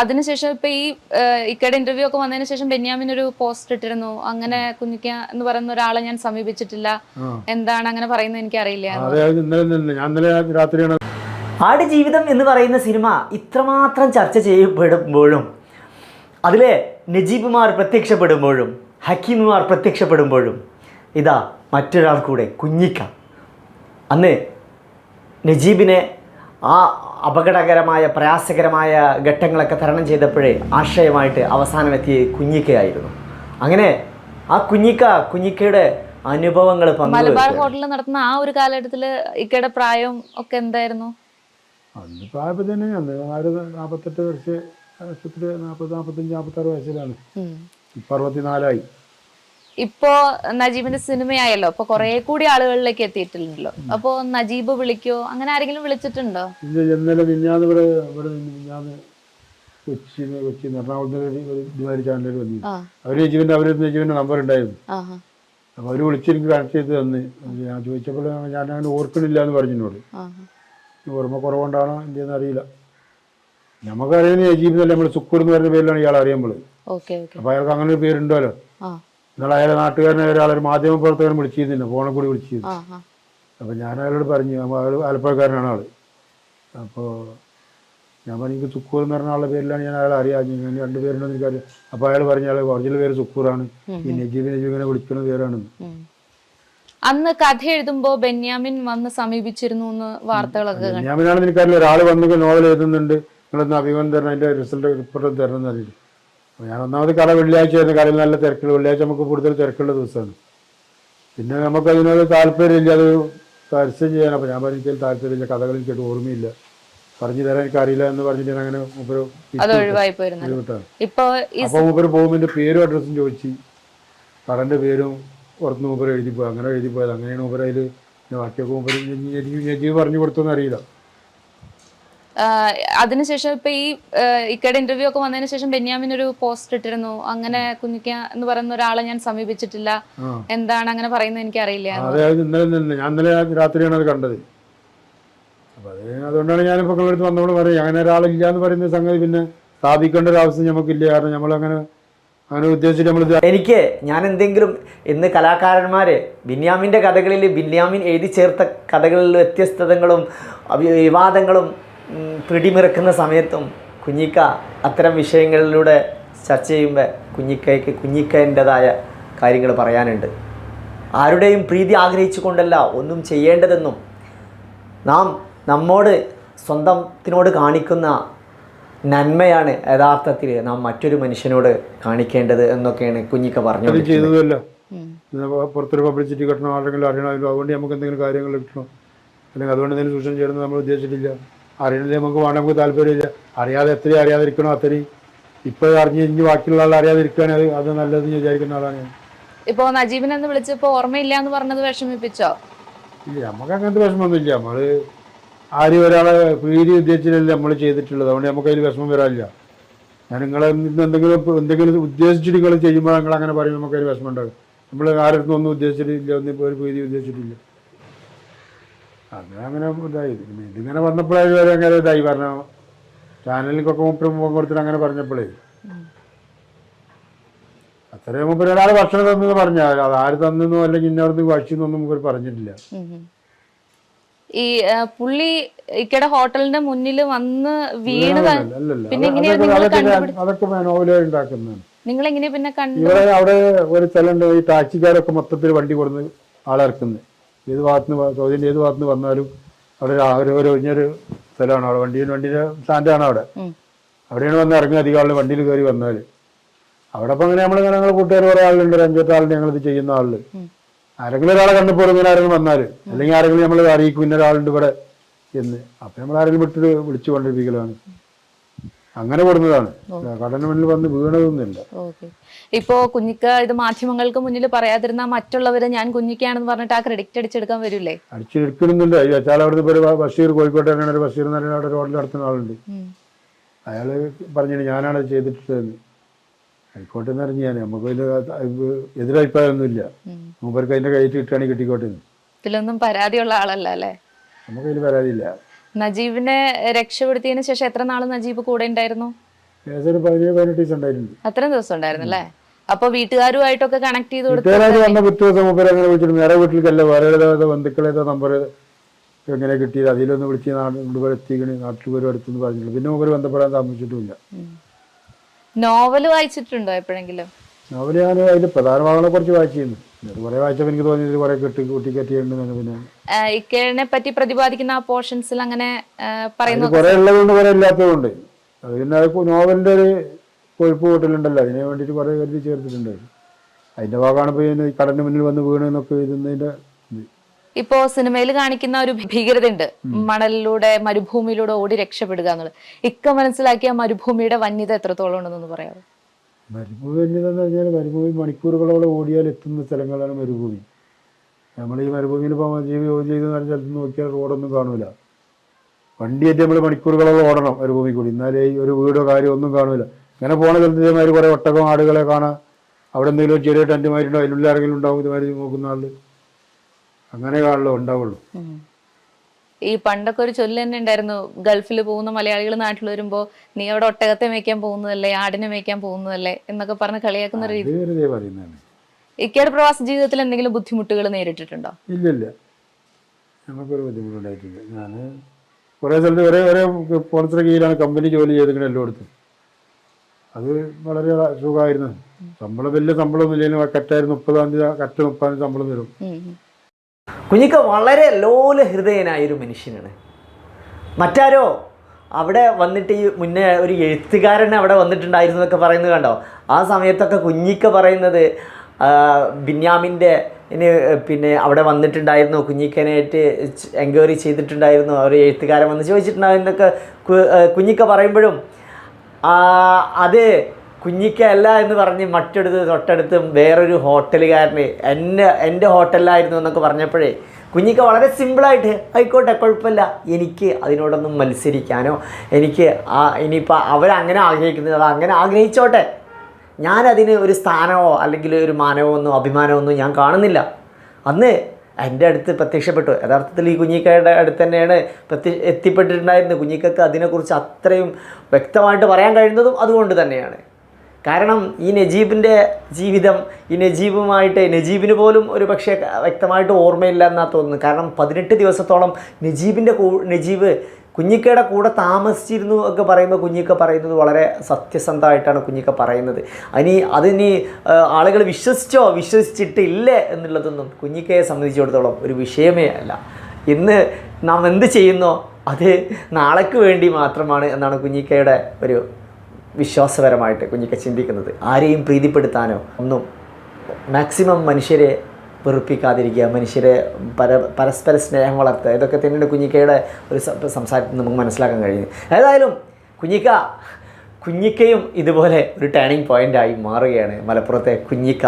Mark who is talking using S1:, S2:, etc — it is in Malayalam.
S1: അതിനുശേഷം ഇപ്പൊ ഈ ഇക്കയുടെ ഇന്റർവ്യൂ ഒക്കെ വന്നതിന് ശേഷം ബെന്യാമിൻ ഒരു പോസ്റ്റ് ഇട്ടിരുന്നു. അങ്ങനെ കുഞ്ഞിക്ക എന്ന് പറയുന്ന ഒരാളെ ഞാൻ സമീപിച്ചിട്ടില്ല. എന്താണ് അങ്ങനെ പറയുന്നത് എനിക്ക് അറിയില്ല
S2: ആട് ജീവിതം ഇന്നലെ ഞാൻ ഇന്നലെ രാത്രിയാണ്.
S3: ആടുജീവിതം എന്ന് പറയുന്ന സിനിമ ഇത്രമാത്രം ചർച്ച ചെയ്യപ്പെടുമ്പോഴും അതിലെ നജീബുമാർ പ്രത്യക്ഷപ്പെടുമ്പോഴും ഹക്കീമുമാർ പ്രത്യക്ഷപ്പെടുമ്പോഴും ഇതാ മറ്റൊരാൾ കൂടെ കുഞ്ഞിക്ക. അന്ന് നജീബിനെ ആ അപകടകരമായ പ്രയാസകരമായ ഘട്ടങ്ങളൊക്കെ തരണം ചെയ്തപ്പോഴേ ആശ്രയമായിട്ട് അവസാനമെത്തിയ കുഞ്ഞിക്കയായിരുന്നു അങ്ങനെ ആ കുഞ്ഞിക്ക കുഞ്ഞിക്കയുടെ അനുഭവങ്ങൾ
S1: മലബാർ ഹോട്ടലിൽ നടത്തുന്ന ആ ഒരു കാലഘട്ടത്തിൽ ഇക്കയുടെ പ്രായം ഒക്കെ എന്തായിരുന്നു?
S2: അന്ന് പ്രായപ്പോൾ തന്നെ നാൽപ്പത്തെട്ട് വർഷ വർഷത്തിൽ നാൽപ്പത് നാൽപ്പത്തഞ്ച് നാൽപ്പത്താറ് വയസ്സിലാണ്. ഇപ്പം അറുപത്തിനാലായി.
S1: ഇപ്പോ നജീബിന്റെ സിനിമയായല്ലോ. അപ്പൊ കുറെ കൂടി ആളുകളിലേക്ക് എത്തിയിട്ടുണ്ടല്ലോ. അപ്പൊ നജീബ് വിളിക്കോ? അങ്ങനെ ആരെങ്കിലും വിളിച്ചിട്ടുണ്ടോ?
S2: ഇന്നലെ മിഞ്ഞാന്ന് ഇവിടെ ഇവിടെ നിന്ന് മിഞ്ഞാന്ന് കൊച്ചി കൊച്ചി എറണാകുളത്ത് ഒരു ഒരു ഇതുമാതിരി ചാനലിൽ വന്നു
S1: ആ.
S2: അവർ നജീബിന്റെ അവർ നമ്പർ ഉണ്ടായിരുന്നു.
S1: ആഹാ.
S2: അപ്പോൾ അവർ വിളിച്ചെനിക്ക് കണക്ട് ചെയ്ത് തന്ന്. ഞാൻ ചോദിച്ചപ്പോൾ ഞാൻ അങ്ങനെ ഓർക്കണില്ല എന്ന് പറഞ്ഞു എന്നോട്.
S1: ആഹാ.
S2: ഈ ഓർമ്മ കുറവുകൊണ്ടാണോ എന്തെന്ന് അറിയില്ല. നമുക്കറിയുന്ന നജീബ് എന്നല്ല നമ്മൾ സുക്കൂർ എന്ന് പറയുന്ന പേരിലാണ് ഇയാൾ അറിയുമ്പോൾ അപ്പൊ അയാൾക്ക് അങ്ങനെ ഒരു പേരുണ്ടല്ലോ. എന്നാൽ അയാളെ നാട്ടുകാരനെ ഒരാളൊരു മാധ്യമ പ്രവർത്തകൻ വിളിച്ചിരുന്നില്ല ഫോണിൽ കൂടി വിളിച്ചിരുന്നു
S1: അപ്പൊ
S2: അപ്പോൾ ഞാൻ അയാളോട് പറഞ്ഞു അയാൾ ആലപ്പുഴക്കാരനാണ് ആൾ. അപ്പോൾ ഞാൻ പറഞ്ഞു എനിക്ക് സുക്കൂർ എന്ന് പറഞ്ഞ ആളുടെ പേരിലാണ് ഞാൻ അയാളെ അറിയാം ഞാൻ രണ്ട് പേരുണ്ടെന്ന് എനിക്കറിയാം അപ്പോൾ അയാൾ പറഞ്ഞു അയാൾ ഒറിജിനൽ പേര് സുക്കൂറാണ്. ഈ നജീബ് നജീബിനെ വിളിക്കുന്ന പേരാണെന്ന്.
S1: അന്ന് കഥ എഴുതുമ്പോ ബെന്യാമിൻ വന്ന് സമീപിച്ചിരുന്നു എന്ന് വാർത്തകളൊക്കെ കണ്ടു.
S2: ഞാനാണെന്ന് എനിക്കറിയില്ല. ഒരാൾ വന്നെങ്കിൽ നോവൽ എഴുതുന്നുണ്ട്. നിങ്ങളൊന്ന് അഭിമാനം തരണം അതിന്റെ റിസൾട്ട് റിപ്പോർട്ട് തരണം എന്ന് അറിയില്ല. അപ്പോൾ ഞാൻ ഒന്നാമത് കട വെള്ളിയാഴ്ച ആയിരുന്നു. കടയിൽ നല്ല തിരക്കുള്ള വെള്ളിയാഴ്ച നമുക്ക് കൂടുതൽ തിരക്കുള്ള ദിവസമാണ്. പിന്നെ നമുക്ക് അതിനോട് താല്പര്യമില്ല. അത് പരസ്യം ചെയ്യാൻ. അപ്പോൾ ഞാൻ പറഞ്ഞ എനിക്ക് താല്പര്യമില്ല. കഥകൾ കേട്ട് ഓർമ്മയില്ല. പറഞ്ഞു തരാൻ എനിക്ക് അറിയില്ല എന്ന് പറഞ്ഞിട്ട് ഞാൻ അങ്ങനെ മൂപ്പര് അപ്പോൾ മൂപ്പര് പോകുമ്പോൾ എന്റെ പേരും അഡ്രസ്സും ചോദിച്ച് കടന്റെ പേരും പുറത്ത് മൂപ്പര് എഴുതി പോയി. അങ്ങനെ എഴുതി പോയത്. അങ്ങനെയാണ് മൂപ്പര് അതിൽ ബാക്കിയൊക്കെ മൂപ്പര് നജീവ് പറഞ്ഞു കൊടുത്തെന്ന് അറിയില്ല.
S1: അതിനുശേഷം ഇപ്പൊ ഈ ഇക്കയുടെ ഇന്റർവ്യൂ ഒക്കെ വന്നതിന് ശേഷം ബെന്യാമിൻ ഒരു പോസ്റ്റ് ഇട്ടിരുന്നു. അങ്ങനെ കുഞ്ഞിക്ക എന്ന് പറയുന്ന ഒരാളെ ഞാൻ സമീപിച്ചിട്ടില്ല. എന്താണ് അങ്ങനെ പറയുന്നത് എനിക്ക് അറിയില്ല
S2: അതെ ഇന്നലെ തന്നെ ഞാൻ ഇന്നലെ രാത്രിയാണ് അത് കണ്ടത്. അപ്പോൾ അത് അതുകൊണ്ടാണ് ഞാനിപ്പോൾ നിങ്ങളടുത്ത് വന്നപ്പോൾ പറയും അങ്ങനെ ഒരാളില്ല എന്ന് പറയുന്ന സംഗതി പിന്നെ സ്ഥാപിക്കേണ്ട ഒരു ആവശ്യം നമുക്കില്ല. കാരണം നമ്മളങ്ങനെ അങ്ങനെ ഉദ്ദേശിച്ചിട്ട് നമ്മൾ
S3: എനിക്ക് ഞാൻ എന്തെങ്കിലും ഇന്ന് കലാകാരന്മാർ ബിന്യാമിന്റെ കഥകളിൽ ബിന്യാമിൻ എഴുതി ചേർത്ത കഥകളിൽ വ്യത്യസ്തതകളും വിവാദങ്ങളും പിടിമിറക്കുന്ന സമയത്തും കുഞ്ഞിക്ക അത്തരം വിഷയങ്ങളിലൂടെ ചർച്ച ചെയ്യുമ്പോൾ കുഞ്ഞിക്കയ്ക്ക് കുഞ്ഞിക്കന്റെതായ കാര്യങ്ങൾ പറയാനുണ്ട്. ആരുടെയും പ്രീതി ആഗ്രഹിച്ചുകൊണ്ടല്ല ഒന്നും ചെയ്യേണ്ടതെന്നും നാം നമ്മോട് സ്വന്തത്തിനോട് കാണിക്കുന്ന നന്മയാണ് യഥാർത്ഥത്തിൽ നാം മറ്റൊരു മനുഷ്യനോട് കാണിക്കേണ്ടത് എന്നൊക്കെയാണ് കുഞ്ഞിക്ക
S2: പറഞ്ഞത് ചെയ്തതല്ല? പുറത്തൊരു പബ്ലിസിറ്റി കിട്ടണം ആരെങ്കിലും അറിയണമല്ലോ അതുകൊണ്ട് നമുക്ക് എന്തെങ്കിലും കാര്യങ്ങൾ കിട്ടണം? അല്ലെങ്കിൽ അതുകൊണ്ട് എന്തെങ്കിലും സൂക്ഷ്യം ചെയ്യണമെന്ന് നമ്മൾ ഉദ്ദേശിച്ചിട്ടില്ല. അറിയണില്ലേ? നമുക്ക് വേണം നമുക്ക് താല്പര്യമില്ല. അറിയാതെ എത്ര അറിയാതിരിക്കണോ അത്രയും. ഇപ്പോൾ അറിഞ്ഞ് കഴിഞ്ഞ് ബാക്കിയുള്ള ആൾ അറിയാതിരിക്കുകയാണ് അത് അത് നല്ലതെന്ന് വിചാരിക്കുന്ന ആളാണ് ഞാൻ.
S1: ഇപ്പൊ നജീബിനെ എന്ന് വിളിച്ചപ്പോ ഓർമ്മയില്ല എന്ന് പറഞ്ഞത് വിഷമിപ്പിച്ചോ?
S2: ഇല്ല നമുക്ക് അങ്ങനത്തെ വിഷമമൊന്നുമില്ല. നമ്മൾ ആരും ഒരാളെ പ്രീതി ഉദ്ദേശിച്ചിട്ടല്ല നമ്മൾ ചെയ്തിട്ടുള്ളത്. അതുകൊണ്ട് നമുക്ക് അതിൽ വിഷമം വരാനില്ല. ഞാൻ നിങ്ങളെ എന്തെങ്കിലും എന്തെങ്കിലും ഉദ്ദേശിച്ചിട്ട് നിങ്ങൾ ചെയ്യുമ്പോൾ നിങ്ങൾ അങ്ങനെ പറയും. നമുക്ക് അതിൽ വിഷമം ഉണ്ടാകും നമ്മൾ ആരുടെ ഒന്നും ഉദ്ദേശിച്ചിട്ടില്ല. ഒന്നും ഒരു പ്രീതി ഉദ്ദേശിച്ചിട്ടില്ല. അങ്ങനെ അങ്ങനെ ഇതായി. ഇതിങ്ങനെ വന്നപ്പോഴേ വരെ അങ്ങനെ ഇതായി. പറഞ്ഞ ചാനലിലേക്കൊക്കെ മുപ്പത് മുഖം കൊടുത്തിട്ട് അങ്ങനെ പറഞ്ഞപ്പോഴേ. അത്രയും മുമ്പ് ഒരാൾ ഭക്ഷണം തന്നെന്ന് പറഞ്ഞ അത് ആര് തന്നെന്നോ അല്ലെങ്കിൽ ഇന്നവിടുന്ന് ഭക്ഷിന്നൊന്നും മുമ്പ് പറഞ്ഞിട്ടില്ല.
S1: ഈ പുള്ളി ഇക്കടെ ഹോട്ടലിന്റെ മുന്നിൽ വന്ന് വീണ്
S2: അല്ലല്ല, അല്ലല്ല.
S1: പിന്നെ
S2: അത് അതൊക്കെ
S1: നിങ്ങൾ
S2: ഉണ്ടാക്കുന്നതാണ്.
S1: പിന്നെ കണ്ടു
S2: അവിടെ ഒരു സ്ഥലമുണ്ട് ഈ ടാക്സിക്കാരൊക്കെ മൊത്തത്തിൽ വണ്ടി കൊടുന്ന് ആളിറക്കുന്നത് ഏത് ഭാഗത്തുനിന്ന് സൗദിന്റെ ഏത് ഭാഗത്തുനിന്ന് വന്നാലും അവിടെ ഒരു ഒഴിഞ്ഞൊരു സ്ഥലമാണ് അവിടെ. വണ്ടിയിൽ വണ്ടിയുടെ സ്റ്റാൻഡാണ് അവിടെ. അവിടെയാണ് വന്ന് ഇറങ്ങുക അധികം ആളുകൾ വണ്ടിയിൽ കയറി വന്നാൽ അവിടെ ഇപ്പം അങ്ങനെ നമ്മൾ ഞങ്ങൾ കൂട്ടുകാർ കുറേ ആളുണ്ട്. ഒരു അഞ്ചെട്ട് ആളുണ്ട് ഞങ്ങളിത് ചെയ്യുന്ന
S1: ആളിൽ.
S2: ആരെങ്കിലും ഒരാളെ കണ്ടപ്പോൾ ഇങ്ങനെ ആരെങ്കിലും വന്നാൽ അല്ലെങ്കിൽ ആരെങ്കിലും നമ്മൾ അറിയിക്കും ഇന്ന ഒരാളുണ്ട് ഇവിടെ എന്ന്. അപ്പം നമ്മൾ ആരെങ്കിലും വിട്ടിട്ട് വിളിച്ചു കൊണ്ടിരിക്കലാണ് അങ്ങനെ കൊടുന്നതാണ് കടന് മുന്നിൽ വന്ന് വീണതൊന്നുമില്ല.
S1: ഇപ്പോ കുഞ്ഞിക്ക ഇത് മാധ്യമങ്ങൾക്ക് മുന്നിൽ പറയാതിരുന്ന മറ്റുള്ളവരെ ഞാൻ കുഞ്ഞിക്കാണെന്ന് പറഞ്ഞിട്ട് ആ ക്രെഡിറ്റ് അടിച്ചെടുക്കാൻ വരില്ലേ
S2: അടിച്ചെടുക്കുന്നുണ്ട്. വെച്ചാൽ അവിടുത്തെ ഇപ്പോൾ ഒരു ബഷീർ കോഴിക്കോട്ട് അങ്ങനെ ഒരു ബഷീർ എന്ന് പറയുന്ന അവിടെ ഹോട്ടൽ നടത്തുന്ന ആളുണ്ട്.
S1: അയാൾ
S2: അയാൾ പറഞ്ഞു ഞാനാണ് ചെയ്തിട്ടുള്ളതെന്ന്. ആയിക്കോട്ടെ എന്ന് അറിഞ്ഞ് ഞാൻ നമുക്ക് അതിന് എതിരഭിപ്രായമൊന്നുമില്ല. മൂപ്പർക്ക് അതിന്റെ കയ്യിൽ കിട്ടുകയാണെങ്കിൽ കിട്ടിക്കോട്ടെ
S1: ഇതിലൊന്നും പരാതിയുള്ള ആളല്ല അല്ലേ?
S2: നമുക്ക് അതിൽ പരാതിയില്ല.
S1: നജീബിനെ രക്ഷപ്പെടുത്തിയതിനു ശേഷം എത്ര നാൾ നജീബ് കൂടെ ഉണ്ടായിരുന്നു?
S2: ഒരു
S1: അത്രയും ദിവസം ഉണ്ടായിരുന്നു അല്ലേ? അപ്പൊ വീട്ടുകാരുമായിട്ടൊക്കെ കണക്ട് ചെയ്ത് കൊടുത്തു
S2: നേരെ വീട്ടിലേക്കല്ല വേറെ ബന്ധുക്കളേതോ നമ്പർ എങ്ങനെ കിട്ടിയത് അതിലൊന്ന് വിളിച്ച് നാട് ഇവിടെ എത്തിക്കണി നാട്ടിൽ വരും അടുത്തെന്ന് പറഞ്ഞിട്ടുള്ളൂ പിന്നെ മുമ്പ് ബന്ധപ്പെടാൻ താമസിച്ചിട്ടുമില്ല.
S1: നോവൽ വായിച്ചിട്ടുണ്ടോ എപ്പോഴെങ്കിലും?
S2: നോവൽ ഞാൻ അതിൽ പ്രധാന ഭാഗങ്ങളെ കുറിച്ച് വായിച്ചിരുന്നു. കുറേ വായിച്ചപ്പോൾ എനിക്ക് തോന്നിയത് കുറേ കെട്ടി കൂട്ടി കെട്ടിയിട്ടുണ്ടെന്ന് പിന്നെ.
S1: ഇക്കേനെ പറ്റി പ്രതിപാദിക്കുന്ന ആ പോർഷൻസിൽ അങ്ങനെ പറയുന്നുണ്ട് പറയുന്നു
S2: കുറേ ഉള്ളതുകൊണ്ട് കുറേ ഇല്ലാത്തതുകൊണ്ട് അത് പിന്നെ അത് നോവലിന്റെ ഒരു കൊഴുപ്പ് കൂട്ടലുണ്ടല്ലോ. അതിനെ വേണ്ടിയിട്ട് കുറേ കരുതി ചേർത്തിട്ടുണ്ട്. അതിന്റെ ഭാഗമാണ് ഇപ്പോൾ ഈ കടലിന് മുന്നിൽ വന്ന് വീണെന്നൊക്കെ എന്നൊക്കെ ഇത്.
S1: ഇപ്പോ സിനിമയിൽ കാണിക്കുന്ന ഒരു ഭീകരത ഉണ്ട് മണലിലൂടെ മരുഭൂമിയിലൂടെ ഓടി രക്ഷപ്പെടുക എന്നുള്ളത്. ഇക്ക മനസ്സിലാക്കിയ മരുഭൂമിയുടെ വന്യത എത്രത്തോളം ഉണ്ടെന്ന് പറയാമോ
S2: മരുഭൂമി എന്നതെന്ന് പറഞ്ഞാൽ മരുഭൂമി മണിക്കൂറുകളോളം ഓടിയാൽ എത്തുന്ന സ്ഥലങ്ങളാണ് മരുഭൂമി. നമ്മൾ ഈ മരുഭൂമിയിൽ പോകാൻ ജീവി ജോലി ചെയ്ത് പറഞ്ഞ സ്ഥലത്ത് നോക്കിയാൽ റോഡൊന്നും കാണൂല. വണ്ടിയായിട്ട് നമ്മൾ മണിക്കൂറുകളോളം ഓടണം മരുഭൂമി കൂടി. എന്നാലേ ഒരു വീടോ കാര്യമോ ഒന്നും കാണൂല. ഇങ്ങനെ പോണ സ്ഥലത്ത് ഇതേമാതിരി കുറേ ഒട്ടകം ആടുകളെ കാണാം. അവിടെ എന്തെങ്കിലും ചെറിയ ടെന്റ് മാതിരിണ്ടോ അതിനുള്ളിൽ ആരെങ്കിലും ഉണ്ടാവും ഇതുമാതിരി നോക്കുന്ന ആൾ. അങ്ങനെ കാണുള്ളൂ ഉണ്ടാവുള്ളൂ.
S1: ഈ പണ്ടൊക്കെ ഒരു ചൊല്ല് തന്നെ ഉണ്ടായിരുന്നു. ഗൾഫിൽ പോകുന്ന മലയാളികൾ നാട്ടിൽ വരുമ്പോ നീ അവിടെ ഒട്ടകത്തെ മേയ്ക്കാൻ പോകുന്നതല്ലേ? ആടിനെ മേയ്ക്കാൻ പോകുന്നതല്ലേ? എന്നൊക്കെ പറഞ്ഞ് കളിയാക്കുന്ന രീതി. ഇക്കയുടെ പ്രവാസ ജീവിതത്തിൽ എന്തെങ്കിലും ബുദ്ധിമുട്ടുകൾ നേരിട്ടിട്ടുണ്ടോ?
S2: ഇല്ലില്ല. നമുക്കൊരു ബുദ്ധിമുട്ടുണ്ടായിട്ടില്ല. ഞാൻ കുറേ സ്ഥലത്ത് വരെ വരെ കീഴിലാണ് കമ്പനി ജോലി ചെയ്തിരിക്കുന്നത് എല്ലായിടത്തും. അത് വളരെ സുഖമായിരുന്നു. ശമ്പളം വലിയ ശമ്പളം ഇല്ലെങ്കിലും കറ്റായിരുന്നു മുപ്പതാം തീയതി കറ്റ മുപ്പതാം തീയതി ശമ്പളം തരും.
S3: കുഞ്ഞിക്ക വളരെ ലോല ഹൃദയനായ ഒരു മനുഷ്യനാണ്. മറ്റാരോ അവിടെ വന്നിട്ട് ഈ മുന്നേ ഒരു എഴുത്തുകാരൻ അവിടെ വന്നിട്ടുണ്ടായിരുന്നു എന്നൊക്കെ പറയുന്നത് കണ്ടോ? ആ സമയത്തൊക്കെ കുഞ്ഞിക്ക പറയുന്നത് ബിന്യാമിന്റെ പിന്നെ അവിടെ വന്നിട്ടുണ്ടായിരുന്നു കുഞ്ഞിക്കനായിട്ട് എൻക്വയറി ചെയ്തിട്ടുണ്ടായിരുന്നു അവർ എഴുത്തുകാരൻ വന്ന് ചോദിച്ചിട്ടുണ്ടായിരുന്നൊക്കെ കുഞ്ഞിക്ക പറയുമ്പോഴും അത് കുഞ്ഞിക്ക അല്ല എന്ന് പറഞ്ഞ് മറ്റെടുത്ത് തൊട്ടടുത്ത് വേറൊരു ഹോട്ടലുകാരന് എന്നെ എന്റെ ഹോട്ടലിലായിരുന്നു എന്നൊക്കെ പറഞ്ഞപ്പോഴേ കുഞ്ഞിക്ക വളരെ സിമ്പിളായിട്ട് ആയിക്കോട്ടെ കുഴപ്പമില്ല. എനിക്ക് അതിനോടൊന്നും മത്സരിക്കാനോ എനിക്ക് ആ ഇനിയിപ്പോൾ അവരങ്ങനെ ആഗ്രഹിക്കുന്നത് അങ്ങനെ ആഗ്രഹിച്ചോട്ടെ. ഞാനതിന് ഒരു സ്ഥാനമോ അല്ലെങ്കിൽ ഒരു മാനമോ ഒന്നും അഭിമാനമോ ഒന്നും ഞാൻ കാണുന്നില്ല. അന്ന് എന്റെ അടുത്ത് പ്രത്യക്ഷപ്പെട്ടു. യഥാർത്ഥത്തിൽ ഈ കുഞ്ഞിക്കയുടെ അടുത്ത് തന്നെയാണ് പ്രത്യ എത്തിപ്പെട്ടിട്ടുണ്ടായിരുന്നത്. കുഞ്ഞിക്കക്ക് അതിനെക്കുറിച്ച് അത്രയും വ്യക്തമായിട്ട് പറയാൻ കഴിയുന്നതും അതുകൊണ്ട് തന്നെയാണ്. കാരണം ഈ നജീബിന്റെ ജീവിതം ഈ നജീബുമായിട്ട് നജീബിന് പോലും ഒരു പക്ഷേ വ്യക്തമായിട്ട് ഓർമ്മയില്ല എന്നാ തോന്നുന്നു. കാരണം പതിനെട്ട് ദിവസത്തോളം നജീബിന്റെ നജീബ് കുഞ്ഞിക്കയുടെ കൂടെ താമസിച്ചിരുന്നു ഒക്കെ പറയുമ്പോൾ കുഞ്ഞിക്ക പറയുന്നത് വളരെ സത്യസന്ധമായിട്ടാണ് കുഞ്ഞിക്ക പറയുന്നത്. അതിനി അതിനി ആളുകൾ വിശ്വസിച്ചോ വിശ്വസിച്ചിട്ടില്ലേ എന്നുള്ളതൊന്നും കുഞ്ഞിക്കയെ സംബന്ധിച്ചിടത്തോളം ഒരു വിഷയമേ അല്ല. ഇന്ന് നാം എന്ത് ചെയ്യുന്നോ അത് നാളേക്ക് വേണ്ടി മാത്രമാണ് എന്നാണ് കുഞ്ഞിക്കയുടെ ഒരു വിശ്വാസപരമായിട്ട് കുഞ്ഞിക്ക ചിന്തിക്കുന്നത്. ആരെയും പ്രീതിപ്പെടുത്താനോ ഒന്നും മാക്സിമം മനുഷ്യരെ വെറുപ്പിക്കാതിരിക്കുക മനുഷ്യരെ പര പരസ്പര സ്നേഹം വളർത്തുക ഇതൊക്കെ തന്നെയാണ് കുഞ്ഞിക്കയുടെ ഒരു സംസാരത്തിൽ നമുക്ക് മനസ്സിലാക്കാൻ കഴിയുന്നത്. ഏതായാലും കുഞ്ഞിക്ക കുഞ്ഞിക്കയും ഇതുപോലെ ഒരു ടേണിംഗ് പോയിന്റായി മാറുകയാണ് മലപ്പുറത്തെ കുഞ്ഞിക്ക.